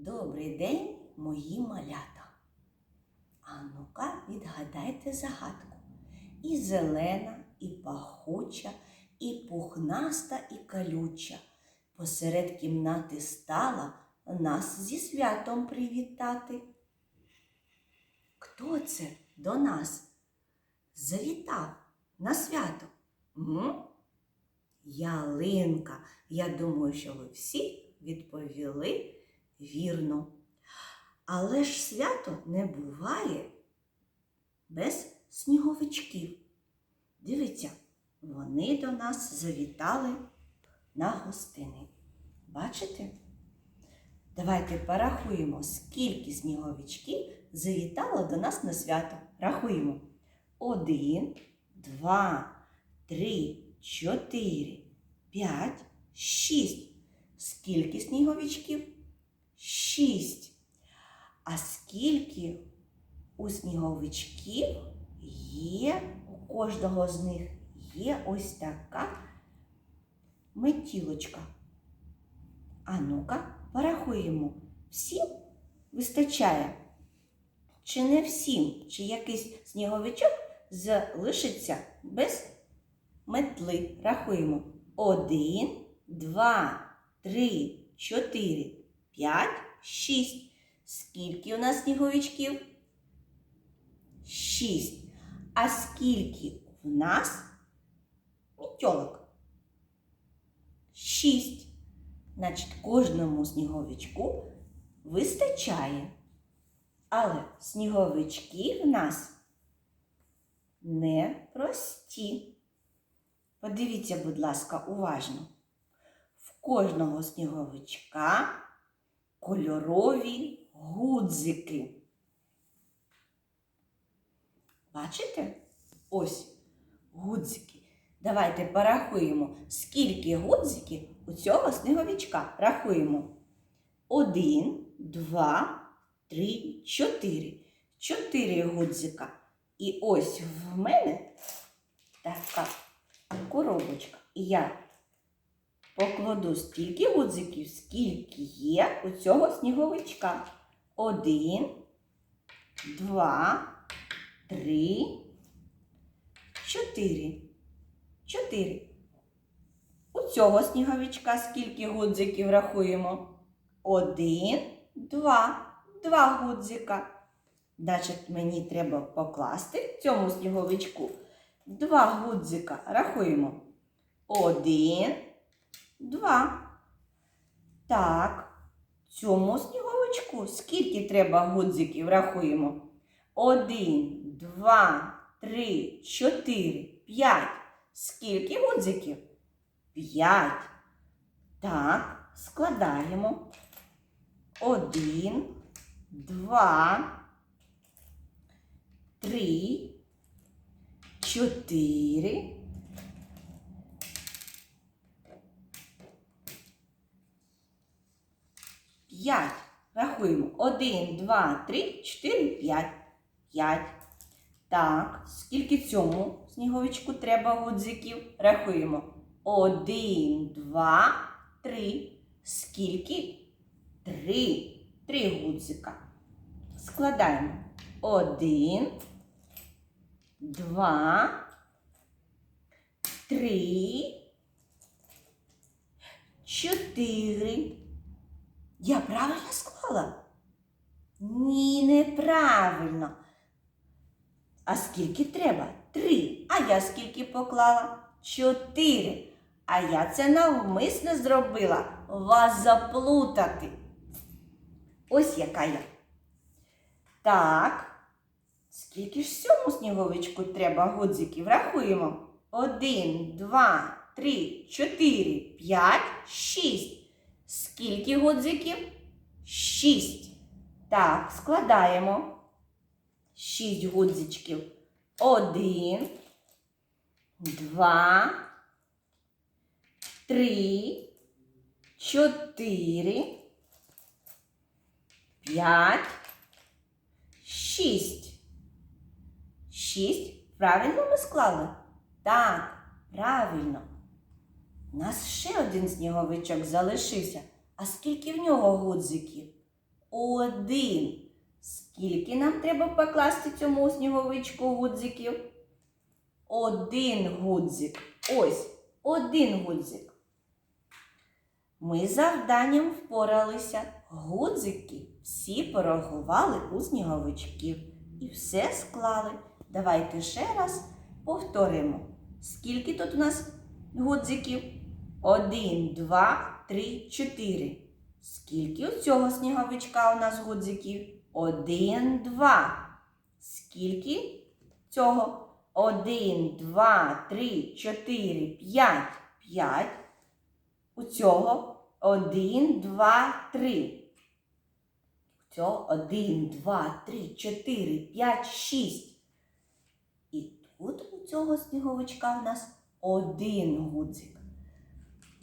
Добрий день, мої малята. А ну-ка, відгадайте загадку. І зелена, і пахуча, і пухнаста, і колюча. Посеред кімнати стала нас зі святом привітати. Хто це до нас завітав на свято? М? Ялинка. Я думаю, що ви всі відповіли вірно. Але ж свято не буває без сніговичків. Дивіться, вони до нас завітали на гостини. Бачите? Давайте порахуємо, скільки сніговичків завітало до нас на свято. Рахуємо. Один, два, три, чотири, п'ять, шість. Скільки сніговичків? Шість. А скільки у сніговичків є, у кожного з них є ось така метілочка. А ну-ка, порахуємо. Всім вистачає? Чи не всім? Чи якийсь сніговичок залишиться без метли? Рахуємо. Один, два, три, чотири, п'ять, шість. Скільки у нас сніговичків? Шість. А скільки в нас мітьолок? Шість. Значить, кожному сніговичку вистачає. Але сніговички в нас непрості. Подивіться, будь ласка, уважно. В кожного сніговичка кольорові гудзики. Бачите? Ось гудзики. Давайте порахуємо, скільки гудзиків у цього сніговичка. Рахуємо. Один, два, три, чотири. Чотири гудзика. І ось в мене така коробочка. І я покладу стільки гудзиків, скільки є у цього сніговичка. Один, два, три, чотири. Чотири. У цього сніговичка скільки гудзиків рахуємо? Один, два. Два гудзика. Значить, мені треба покласти цьому сніговичку два гудзика. Рахуємо. Один, два. Так, цьому сніговичку скільки треба гудзиків? Рахуємо. Один, два, три, чотири, п'ять. Скільки гудзиків? П'ять. Так, складаємо. Один, два, три, чотири. П'ять. Рахуємо. Один, два, три, чотири, п'ять. П'ять. Так, скільки цьому сніговичку треба гудзиків? Рахуємо. Один, два, три. Скільки? Три. Три гудзика. Складаємо. Один, два, три, чотири. Я правильно склала? Ні, неправильно. А скільки треба? Три. А я скільки поклала? Чотири. А я це навмисно зробила вас заплутати. Ось яка я. Так. Скільки ж цьому сніговичку треба гудзиків? Рахуємо. Один, два, три, чотири, п'ять, шість. Скільки гудзиків? Шість. Так, складаємо. Шість гудзичків. Один, два, три, чотири, п'ять, шість. Шість. Правильно ми склали? Так, правильно. У нас ще один сніговичок залишився. А скільки в нього гудзиків? один. Скільки нам треба покласти цьому сніговичку гудзиків? Один гудзик. Ось один гудзик. Ми завданням впоралися. Гудзики всі порахували у сніговичків і все склали. Давайте ще раз повторимо. Скільки тут у нас гудзиків? Один, два, три, чотири. Скільки у цього сніговичка у нас гудзиків? Один, два. Скільки цього? Один, два, три, чотири, п'ять. П'ять. У цього один, два, три. У цього один, два, три, чотири, п'ять, шість. І тут у цього сніговичка в нас один гудзик.